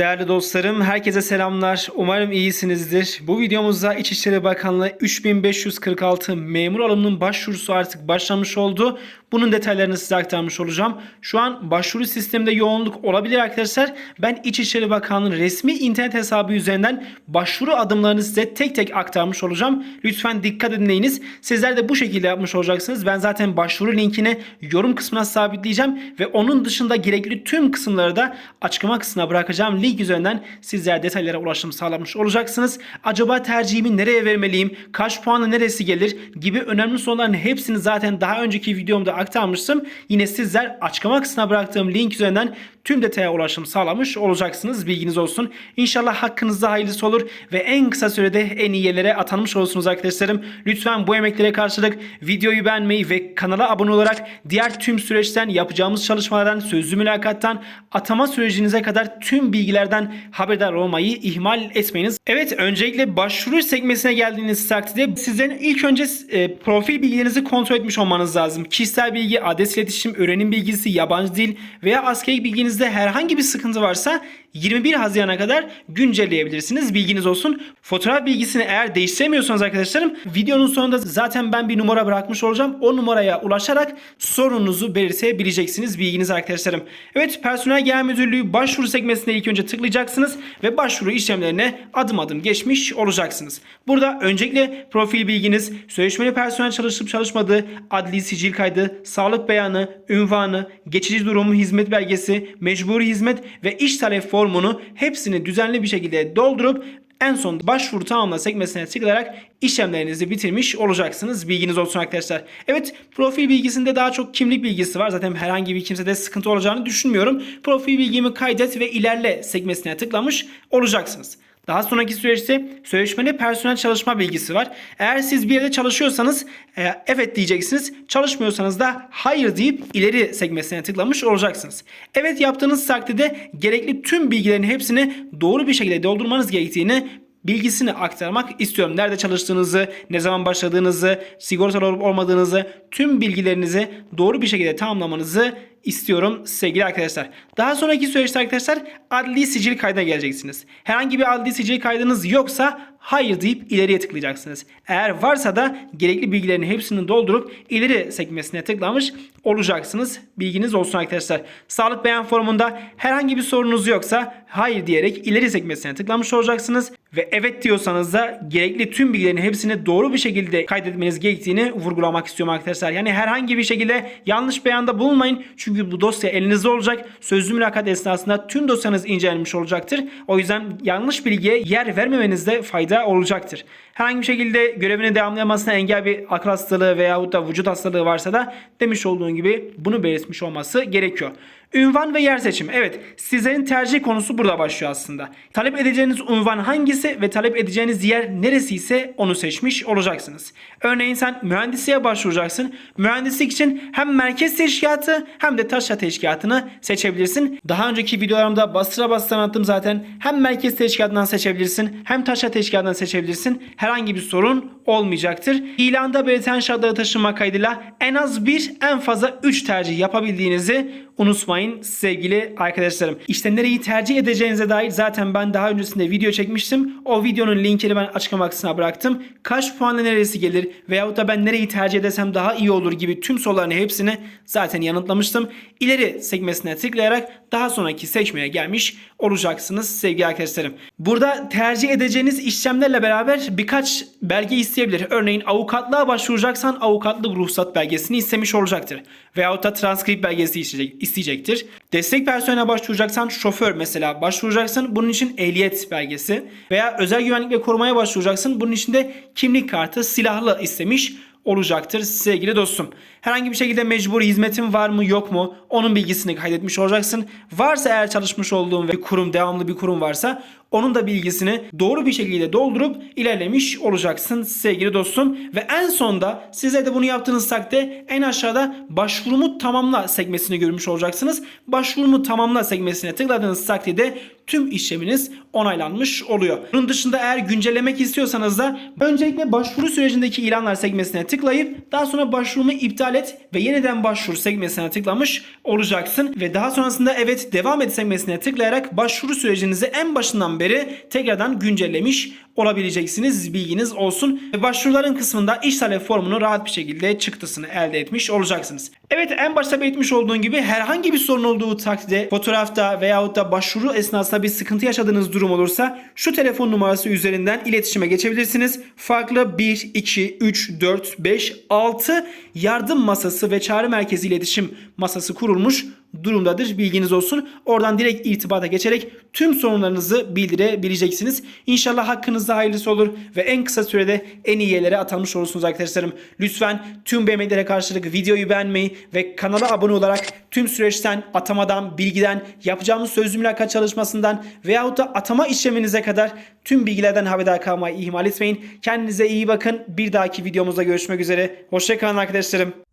Değerli dostlarım, herkese selamlar. Umarım iyisinizdir. Bu videomuzda İçişleri Bakanlığı 3546 memur alımının başvurusu artık başlamış oldu. Bunun detaylarını size aktarmış olacağım. Şu an başvuru sisteminde yoğunluk olabilir arkadaşlar. Ben İçişleri Bakanlığı resmi internet hesabı üzerinden başvuru adımlarını size tek tek aktarmış olacağım. Lütfen dikkat edinleyiniz. Sizler de bu şekilde yapmış olacaksınız. Ben zaten başvuru linkini yorum kısmına sabitleyeceğim ve onun dışında gerekli tüm kısımları da açıklama kısmına bırakacağım. Link üzerinden sizler detaylara ulaşım sağlamış olacaksınız. Acaba tercihimi nereye vermeliyim? Kaç puanla neresi gelir? Gibi önemli soruların hepsini zaten daha önceki videomda aktarmıştım. Yine sizler açıklama kısmına bıraktığım link üzerinden tüm detaya ulaşım sağlamış olacaksınız. Bilginiz olsun. İnşallah hakkınızda hayırlısı olur ve en kısa sürede en iyi yerlere atanmış olursunuz arkadaşlarım. Lütfen bu emeklere karşılık videoyu beğenmeyi ve kanala abone olarak diğer tüm süreçten yapacağımız çalışmalardan, sözlü mülakattan, atama sürecinize kadar tüm bilgilerden haberdar olmayı ihmal etmeyiniz. Evet öncelikle başvuru sekmesine geldiğiniz takdirde sizlerin ilk önce e, profil bilgilerinizi kontrol etmiş olmanız lazım. Kişisel bilgi, adres iletişim, öğrenim bilgisi, yabancı dil veya askeri bilginizde herhangi bir sıkıntı varsa 21 Haziran'a kadar güncelleyebilirsiniz. Bilginiz olsun. Fotoğraf bilgisini eğer değiştiremiyorsanız arkadaşlarım videonun sonunda zaten ben bir numara bırakmış olacağım. O numaraya ulaşarak sorununuzu belirtebileceksiniz. Bilginiz arkadaşlarım. Evet personel genel müdürlüğü başvuru sekmesine ilk önce tıklayacaksınız ve başvuru işlemlerine adım adım geçmiş olacaksınız. Burada öncelikle profil bilginiz, sözleşmeli personel çalışıp çalışmadığı, adli sicil kaydı, sağlık beyanı, ünvanı, geçici durumu hizmet belgesi, mecburi hizmet ve iş talep formunu hepsini düzenli bir şekilde doldurup en son başvuru tamamla sekmesine tıklayarak işlemlerinizi bitirmiş olacaksınız. Bilginiz olsun arkadaşlar. Evet profil bilgisinde daha çok kimlik bilgisi var. Zaten herhangi bir kimsede sıkıntı olacağını düşünmüyorum. Profil bilgimi kaydet ve ilerle sekmesine tıklamış olacaksınız. Daha sonraki süreçte sözleşmeli personel çalışma bilgisi var. Eğer siz bir yerde çalışıyorsanız e, evet diyeceksiniz. Çalışmıyorsanız da hayır deyip ileri sekmesine tıklamış olacaksınız. Evet yaptığınız takdirde gerekli tüm bilgilerin hepsini doğru bir şekilde doldurmanız gerektiğini bilgisini aktarmak istiyorum. Nerede çalıştığınızı, ne zaman başladığınızı, sigortalı olup olmadığınızı, tüm bilgilerinizi doğru bir şekilde tamamlamanızı istiyorum sevgili arkadaşlar. Daha sonraki süreçte arkadaşlar adli sicil kaydına geleceksiniz. Herhangi bir adli sicil kaydınız yoksa hayır deyip ileriye tıklayacaksınız. Eğer varsa da gerekli bilgilerin hepsini doldurup ileri sekmesine tıklamış olacaksınız. Bilginiz olsun arkadaşlar. Sağlık beyan formunda herhangi bir sorunuz yoksa hayır diyerek ileri sekmesine tıklamış olacaksınız. Ve evet diyorsanız da gerekli tüm bilgilerin hepsini doğru bir şekilde kaydetmeniz gerektiğini vurgulamak istiyorum arkadaşlar. Yani herhangi bir şekilde yanlış beyanda bulunmayın. Çünkü bu dosya elinizde olacak. Sözlü mülakat esnasında tüm dosyanız incelenmiş olacaktır. O yüzden yanlış bilgiye yer vermemenizde fayda olacaktır. Herhangi bir şekilde görevini devamlayamasına engel bir akıl hastalığı veyahut da vücut hastalığı varsa da demiş olduğum gibi bunu belirtmiş olması gerekiyor. Ünvan ve yer seçimi. Evet sizlerin tercih konusu burada başlıyor aslında. Talep edeceğiniz ünvan hangisi ve talep edeceğiniz yer neresi ise onu seçmiş olacaksınız. Örneğin sen mühendisliğe başvuracaksın. Mühendislik için hem merkez teşkilatı hem de taşra teşkilatını seçebilirsin. Daha önceki videolarımda bastıra bastıra anlattım zaten. Hem merkez teşkilatından seçebilirsin hem taşra teşkilatından seçebilirsin. Herhangi bir sorun olmayacaktır. İlanda belirten şartları taşınma kaydıyla en az bir en fazla 3 tercih yapabildiğinizi unutmayın sevgili arkadaşlarım. İşte nereyi tercih edeceğinize dair zaten ben daha öncesinde video çekmiştim. O videonun linkini ben açıklama kısmına bıraktım. Kaç puanla neresi gelir veyahut da ben nereyi tercih edersem daha iyi olur gibi tüm soruların hepsini zaten yanıtlamıştım. İleri sekmesine tıklayarak daha sonraki seçmeye gelmiş olacaksınız sevgili arkadaşlarım. Burada tercih edeceğiniz işlemlerle beraber birkaç belge isteyebilir. Örneğin avukatlığa başvuracaksan avukatlık ruhsat belgesini istemiş olacaktır. Veyahut da transkript belgesi isteyecek, isteyecektir. Destek personeline başvuracaksan şoför mesela başvuracaksın. Bunun için ehliyet belgesi. Veya özel güvenlik ve korumaya başvuracaksın. Bunun için de kimlik kartı silahlı istemiş olacaktır sevgili dostum. Herhangi bir şekilde mecburi hizmetin var mı yok mu onun bilgisini kaydetmiş olacaksın. Varsa eğer çalışmış olduğun ve kurum devamlı bir kurum varsa onun da bilgisini doğru bir şekilde doldurup ilerlemiş olacaksın sevgili dostum. Ve en sonda size de bunu yaptığınız takdirde en aşağıda başvurumu tamamla sekmesini görmüş olacaksınız. Başvurumu tamamla sekmesine tıkladığınız takdirde tüm işleminiz onaylanmış oluyor. Bunun dışında eğer güncellemek istiyorsanız da öncelikle başvuru sürecindeki ilanlar sekmesine tıklayıp daha sonra başvurumu iptal et ve yeniden başvuru sekmesine tıklamış olacaksın ve daha sonrasında evet devam et sekmesine tıklayarak başvuru sürecinizi en başından beri tekrardan güncellemiş olabileceksiniz. Bilginiz olsun. Ve başvuruların kısmında iş talep formunu rahat bir şekilde çıktısını elde etmiş olacaksınız. Evet en başta belirtmiş olduğum gibi herhangi bir sorun olduğu takdirde fotoğrafta veyahut da başvuru esnasında bir sıkıntı yaşadığınız durum olursa şu telefon numarası üzerinden iletişime geçebilirsiniz. Farklı 1, 2, 3, 4, 5, 6 yardım masası ve çağrı merkezi iletişim masası kurulmuş durumdadır. Bilginiz olsun. Oradan direkt irtibata geçerek tüm sorunlarınızı bildirebileceksiniz. İnşallah hakkınızda hayırlısı olur ve en kısa sürede en iyi yerlere atanmış olursunuz arkadaşlarım. Lütfen tüm beğenmelere karşılık videoyu beğenmeyi ve kanala abone olarak tüm süreçten, atamadan, bilgiden, yapacağımız sözlü mülakat çalışmasından veyahut da atama işleminize kadar tüm bilgilerden haberdar kalmayı ihmal etmeyin. Kendinize iyi bakın. Bir dahaki videomuzda görüşmek üzere. Hoşçakalın arkadaşlarım.